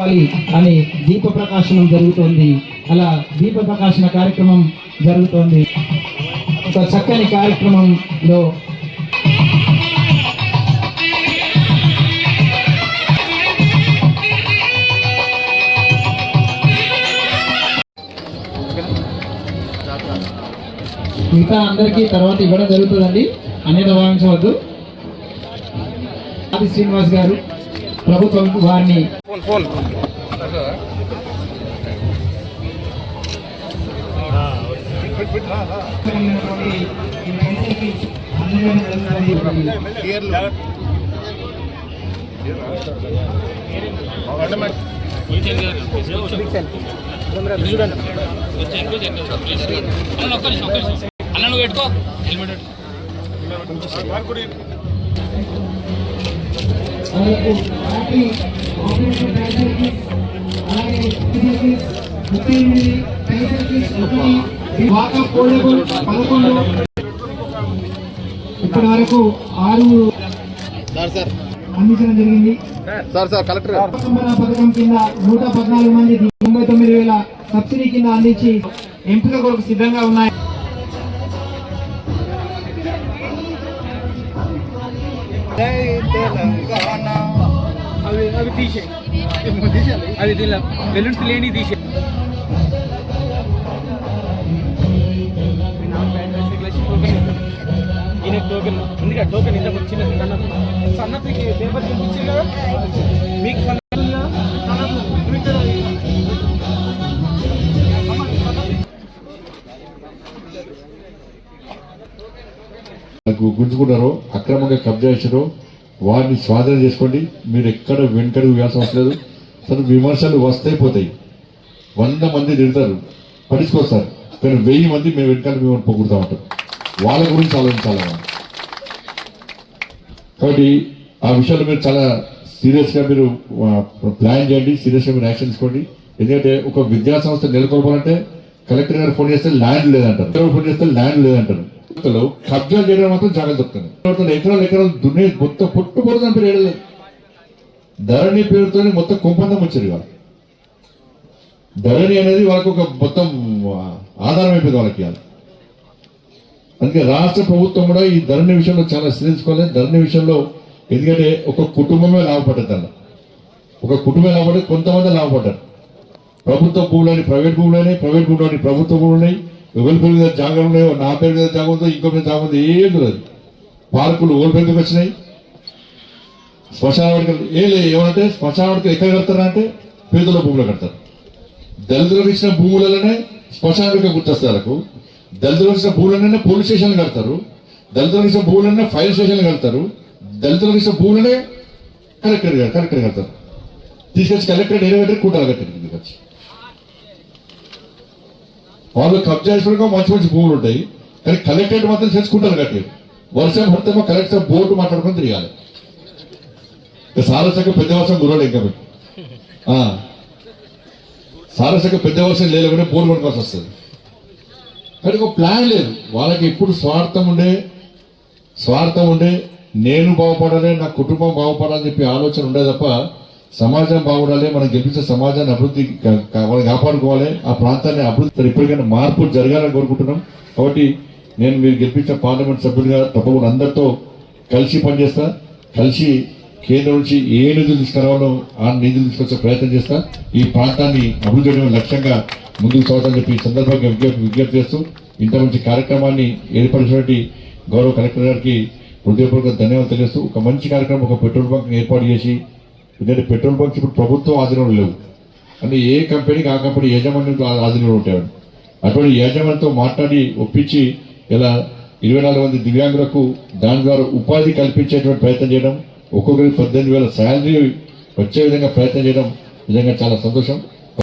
అని దీప ప్రకాశనం జరుగుతోంది. అలా దీప ప్రకాశన కార్యక్రమం జరుగుతోంది. ఒక చక్కని కార్యక్రమంలో మిగతా అందరికీ తర్వాత ఇవ్వడం జరుగుతుందండి. అనేది భావించవద్దు. ఆది శ్రీనివాస్ గారు. ప్రభుత్వం వారిని ఫోన్ ఫోన్. అన్న నువ్వు పెట్టుకో. హెల్మెట్ పెట్టుకో. వాళ్ళకు పార్టీ ఆపరేషన్ ఫ్యాసిలిటీస్ అలాగే ఫెసిలిటీస్ ముప్పై ఎనిమిది ఫెసిలిటీస్ ఒకటి వాకప్ పోర్టబుల్ పదకొండు. ఇప్పటి వరకు ఆరు అందించడం జరిగింది. సార్ సార్ కలెక్టర్ పథకం కింద నూట పద్నాలుగు మంది తొంభై తొమ్మిది వేల సబ్సిడీ కింద అందించి ఎంపిక కొరకు సిద్ధంగా ఉన్నాయి. తీసే. అది దీనిలో బెలూన్స్ లేని తీసే. ఈయన టోకెన్ ఉంది టోకెన్ ఇంత వచ్చిన సన్నతికి పేపర్ చూపించింది కదా? మీకు సన్నపు అక్రమంగా కబ్జా చేశారు. వారిని స్వాధీనం చేసుకోండి. మీరు ఎక్కడ వెనుకడు వేయాల్సిన అవసరం లేదు. అసలు విమర్శలు వస్తాయి పోతాయి. వంద మంది తిడతారు పట్టించుకొస్తారు కానీ వెయ్యి మంది మేము వెనకాల మేము పొగుడుతూ ఉంటాం. వాళ్ళ గురించి ఆలోచించాలి కాబట్టి ఆ విషయాలు మీరు చాలా సీరియస్గా మీరు ప్లాన్ చేయండి. సీరియస్గా మీరు యాక్షన్ తీసుకోండి. ఎందుకంటే ఒక విద్యా సంస్థ నెలకొల్పాలంటే కలెక్టర్ గారు ఫోన్ చేస్తే ల్యాండ్ లేదంటారు. ఫోన్ చేస్తే ల్యాండ్ లేదంటారు. కబ్జా చేయడం మాత్రం జాగ్రత్త చెప్తాను. ఎకరాలు ఎకరాలు దున్నే మొత్తం పొట్టు పొడుదని పేరు ధరణి పేరుతో మొత్తం కుంపందం వచ్చారు ఇవాళ. ధరణి అనేది వాళ్ళకు ఒక మొత్తం ఆధారం అయిపోయింది వాళ్ళకి అందుకే రాష్ట్ర ప్రభుత్వం కూడా ఈ ధరణి విషయంలో చాలా శ్రద్ధించుకోవాలి. ధరణి విషయంలో ఎందుకంటే ఒక కుటుంబమే లాభపడ్డది దానిలో ఒక కుటుంబమే లాభపడ్డది కొంతమంది లాభపడ్డారు. ప్రభుత్వ భూములని ప్రైవేట్ భూములని ప్రైవేట్ భూములని ప్రభుత్వ భూములని ఎవరి పేరు మీద జాగ్రత్త ఉన్నాయో నా పేరు మీద జాగ్రత్త ఇంకో మీద జాగ్రత్త ఏం లేదు పార్కులు ఎవరి పేరు మీద వచ్చినాయి శ్మశాన వాటికలు లేదు ఏమంటే శ్మశాన వాటికలు ఎక్కడ కడతారంటే పేదల భూములు కడతారు. దళితులకు ఇచ్చిన భూములలోనే శ్మశాన వాటిక గుర్తొస్తారు దళితులకు ఇచ్చిన భూములనే పోలీస్ స్టేషన్లు కడతారు. దళితులకు ఇచ్చిన భూములనే ఫైర్ స్టేషన్లు కడతారు. దళితులకు ఇచ్చిన భూములనే కలెక్టర్ కలెక్టర్ కడతారు. తీసుకొచ్చి కలెక్టర్ ఏరియా కూటాలు కట్టారు తీసుకొచ్చి వాళ్ళు కబ్జా చేసుకోవడానికి మంచి మంచి భూములు ఉంటాయి. కానీ కలెక్టరేట్ మాత్రం చేసుకుంటారు కట్టేది వర్షం పడితేమో కలెక్టర్ బోర్డు మాట్లాడుకుని తిరగాలి. ఇక సారసక పెద్ద వర్షం గురవడు ఇంకా మీకు. ఆ. సారసక పెద్ద వర్షం లేదు కూడా బోర్డు కొనుక్కోవాల్సి వస్తుంది. కానీ ఒక ప్లాన్ లేదు. వాళ్ళకి ఎప్పుడు స్వార్థం ఉండే స్వార్థం ఉండే నేను బాగుపడాలి నా కుటుంబం బాగుపడాలని చెప్పి ఆలోచన ఉండే తప్ప సమాజం బాగుండాలి మనం గెలిపించే సమాజాన్ని అభివృద్ధి మనం కాపాడుకోవాలి ఆ ప్రాంతాన్ని అభివృద్ధి ఇప్పటికైనా మార్పు జరగాలని కోరుకుంటున్నాం. కాబట్టి నేను మీరు గెలిపించిన పార్లమెంట్ సభ్యులుగా తప్పకుండా అందరితో కలిసి పనిచేస్తా. కలిసి కేంద్రం నుంచి ఏ నిధులు తీసుకురావాలో ఆ నిధులు తీసుకొచ్చే ప్రయత్నం చేస్తా. ఈ ప్రాంతాన్ని అభివృద్ధి చేయడం లక్ష్యంగా ముందుకు సాగుతామని చెప్పి ఈ సందర్భంగా విజ్ఞప్తి విజ్ఞప్తి చేస్తూ ఇంత మంచి కార్యక్రమాన్ని ఏర్పరిచినటువంటి గౌరవ కలెక్టర్ గారికి హృదయపూర్వక ధన్యవాదాలు తెలియస్తూ ఒక మంచి కార్యక్రమం ఒక పెట్రోల్ బంక్ ఏర్పాటు చేసి ఎందుకంటే పెట్రోల్ బంక్స్ ఇప్పుడు ప్రభుత్వం ఆధీనంలో లేవు. అంటే ఏ కంపెనీకి ఆ కంపెనీ యాజమాన్యం ఆధీనంలో ఉంటాడు అటువంటి యాజమాన్యంతో మాట్లాడి ఒప్పించి ఇలా ఇరవై నాలుగు మంది దివ్యాంగులకు దాని ద్వారా ఉపాధి కల్పించేటువంటి ప్రయత్నం చేయడం ఒక్కొక్కరికి పద్దెనిమిది వేల శాలరీ వచ్చే విధంగా ప్రయత్నం చేయడం నిజంగా చాలా సంతోషం.